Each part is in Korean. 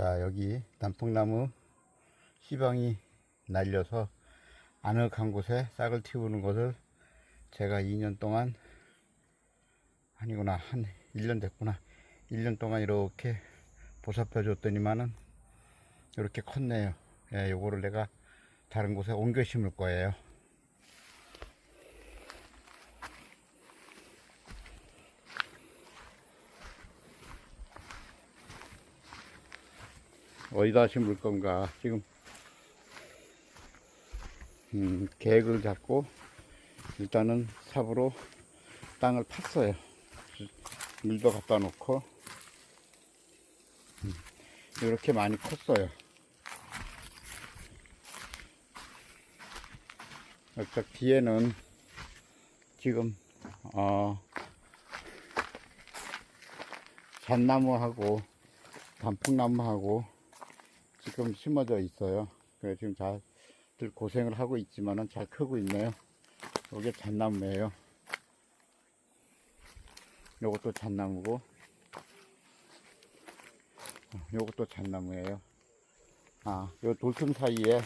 자 여기 단풍나무 씨방이 날려서 아늑한 곳에 싹을 틔우는 것을 제가 2년 동안 아니구나 한 1년 됐구나. 1년 동안 이렇게 보살펴 줬더니만은 이렇게 컸네요. 예, 요거를 내가 다른 곳에 옮겨 심을 거예요 어디다 심을 건가. 지금 음, 계획을 잡고 일단은 삽으로 땅을 팠어요. 물도 갖다 놓고. 음, 이렇게 많이 컸어요. 여기 뒤에는 지금 어 잣나무하고 단풍나무하고 지금 심어져 있어요. 그래서 지금 잘들 고생을 하고 있지만은 잘 크고 있네요. 이게 잣나무예요. 요것도 잣나무고, 어, 요것도 잣나무예요. 아, 요 돌틈 사이에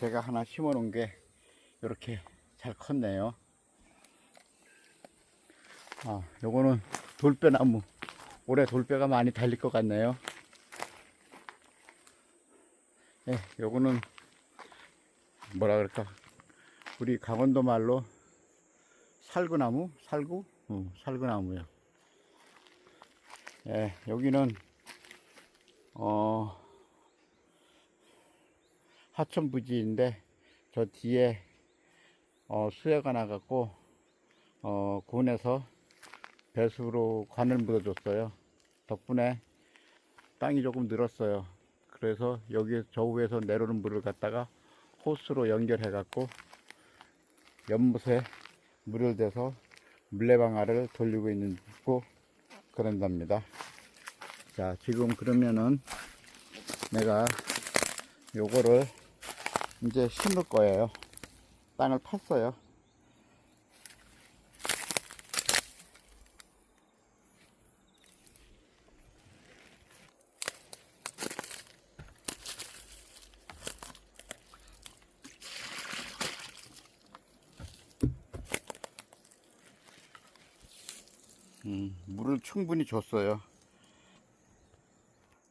제가 하나 심어 놓은 게 이렇게 잘 컸네요. 아, 요거는 돌배나무. 올해 돌배가 많이 달릴 것 같네요. 예, 요거는 뭐라 그럴까? 우리 강원도 말로 살구나무, 살구, 응, 살구나무요. 예, 여기는 어 하천 부지인데 저 뒤에 어 수해가 나갖고 어 군에서 배수로 관을 묻어줬어요. 덕분에 땅이 조금 늘었어요. 그래서 여기 저 위에서 내려오는 물을 갖다가 호스로 연결해 갖고 연못에 물을 대서 물레방아를 돌리고 있는 고 그런답니다. 자 지금 그러면은 내가 요거를 이제 심을 거예요. 땅을 팠어요. 음, 물을 충분히 줬어요.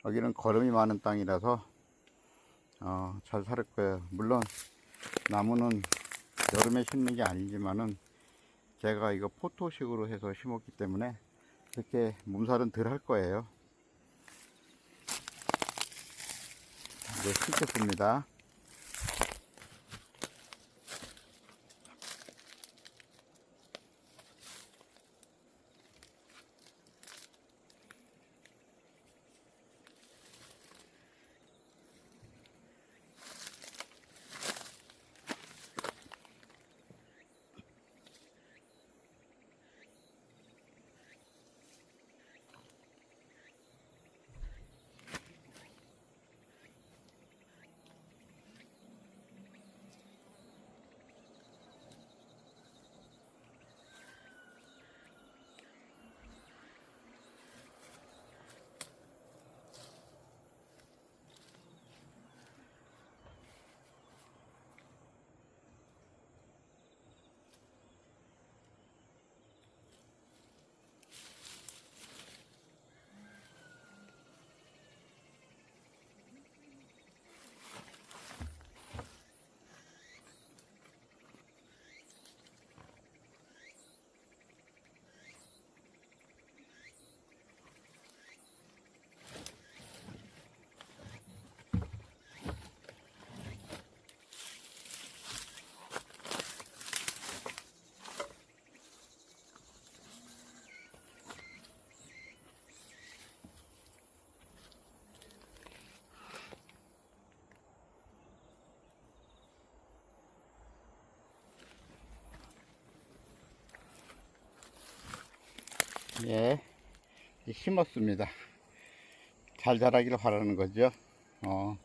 여기는 거름이 많은 땅이라서 어, 잘 살을 거예요. 물론 나무는 여름에 심는 게 아니지만은 제가 이거 포토식으로 해서 심었기 때문에 이렇게 몸살은 덜 할 거예요. 이제 심겠습니다. 예, 심었습니다. 잘 자라기를 바라는 거죠. 어,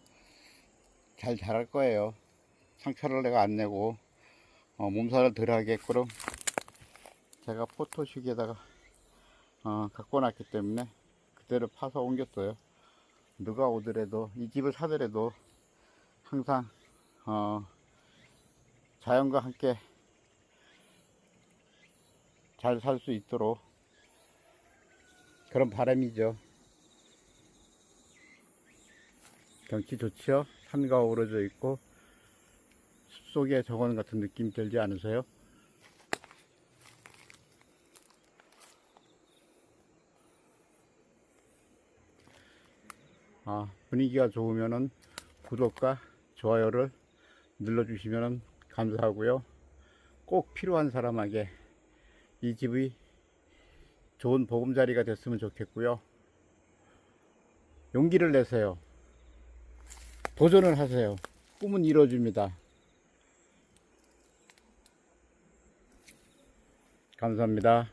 잘 자랄 거예요. 상처를 내가 안 내고, 어, 몸살을 덜 하게끔 제가 포토식에다가, 어, 갖고 놨기 때문에 그대로 파서 옮겼어요. 누가 오더라도 이 집을 사더라도 항상 어, 자연과 함께 잘 살 수 있도록 그런 바람이죠. 경치 좋지요? 산과 어우러져 있고 숲속의 정원 같은 느낌 들지 않으세요? 아, 분위기가 좋으면은 구독과 좋아요를 눌러주시면 감사하고요. 꼭 필요한 사람에게 이 집이 좋은 보금자리가 됐으면 좋겠고요. 용기를 내세요. 도전을 하세요. 꿈은 이루어집니다. 감사합니다.